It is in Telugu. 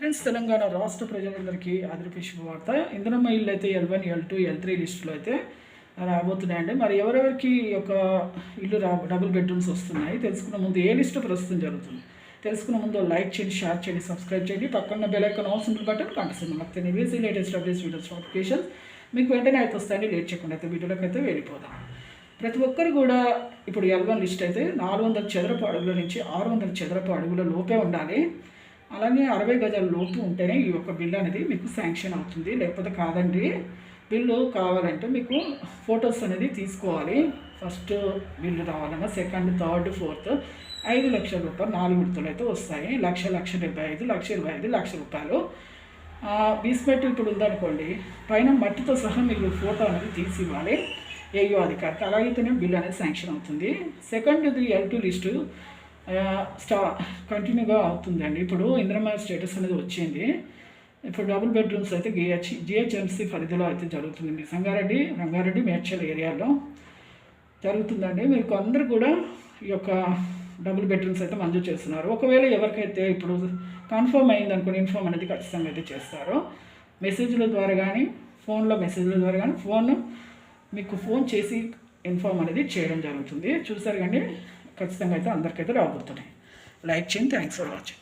ఫ్రెండ్స్ తెలంగాణ రాష్ట్ర ప్రజలందరికీ ఆదరిపే శుభవార్త. ఇంధనమ్మ ఇల్లు అయితే L one L two L three లిస్టులో అయితే రాబోతున్నాయండి. మరి ఎవరెవరికి ఒక యొక్క ఇల్లు రా డబుల్ బెడ్రూమ్స్ వస్తున్నాయి తెలుసుకున్న ముందు ఏ లిస్టు ప్రస్తుతం జరుగుతుంది? తెలుసుకున్న ముందు లైక్ చేయండి షేర్ చేయండి సబ్స్క్రైబ్ చేయండి. పక్కన బెల్ ఐకాన్ ఆల్ బటన్ కనిపిస్తుంది మాకు తెలియదు లేటెస్ట్ అప్డేట్స్ వీడియోస్ నోటిఫికేషన్ మీకు వెంటనే అయితే వస్తాయండి. లేట్ చేయకుండా అయితే వీడియోలోకి అయితే వెళ్ళిపోదాం. ప్రతి ఒక్కరు కూడా ఇప్పుడు ఎల్వన్ లిస్ట్ అయితే నాలుగు వందల చదరపు అడుగుల నుంచి ఆరు వందల చదరపు అడుగుల లోపే ఉండాలి. అలాగే అరవై గజాల లోపు ఉంటేనే ఈ యొక్క బిల్ అనేది మీకు శాంక్షన్ అవుతుంది. లేకపోతే కాదండి. బిల్లు కావాలంటే మీకు ఫొటోస్ అనేది తీసుకోవాలి. ఫస్ట్ బిల్లు రావాలన్నా సెకండ్ థర్డ్ ఫోర్త్ ఐదు లక్షల రూపాయలు నాలుగు విడతలు అయితే వస్తాయి. లక్ష లక్ష డెబ్బై ఐదు లక్ష ఇరవై ఐదు లక్ష రూపాయలు. బీస్మెట్ ఇప్పుడు ఉందనుకోండి పైన మట్టితో సహా మీరు ఫోటో అనేది తీసి ఇవ్వాలి. ఏయో అధికారికి. అలాగైతేనే బిల్ అనేది శాంక్షన్ అవుతుంది. సెకండ్ది ఎల్ టూ లిస్టు. స్టా కంటిన్యూగా అవుతుందండి. ఇప్పుడు ఇంద్రమ స్టేటస్ అనేది వచ్చింది. ఇప్పుడు డబుల్ బెడ్రూమ్స్ అయితే జిహెచ్ జిహెచ్ఎంసీ పరిధిలో అయితే జరుగుతుంది. మీ సంగారెడ్డి రంగారెడ్డి మేడ్చల్ ఏరియాలో జరుగుతుందండి. మీకు అందరూ కూడా ఈ యొక్క డబుల్ బెడ్రూమ్స్ అయితే మంజూరు చేస్తున్నారు. ఒకవేళ ఎవరికైతే ఇప్పుడు కన్ఫర్మ్ అయింది అనుకుని ఇన్ఫార్మ్ అనేది ఖచ్చితంగా అయితే చేస్తారో. మెసేజ్ల ద్వారా కానీ ఫోన్లో మెసేజ్ల ద్వారా కానీ ఫోన్ మీకు ఫోన్ చేసి ఇన్ఫార్మ్ అనేది చేయడం జరుగుతుంది. చూసారు కానీ ఖచ్చితంగా అయితే అందరికైతే రాబోతున్నాయి. లైక్ చేయండి. Thanks for watching.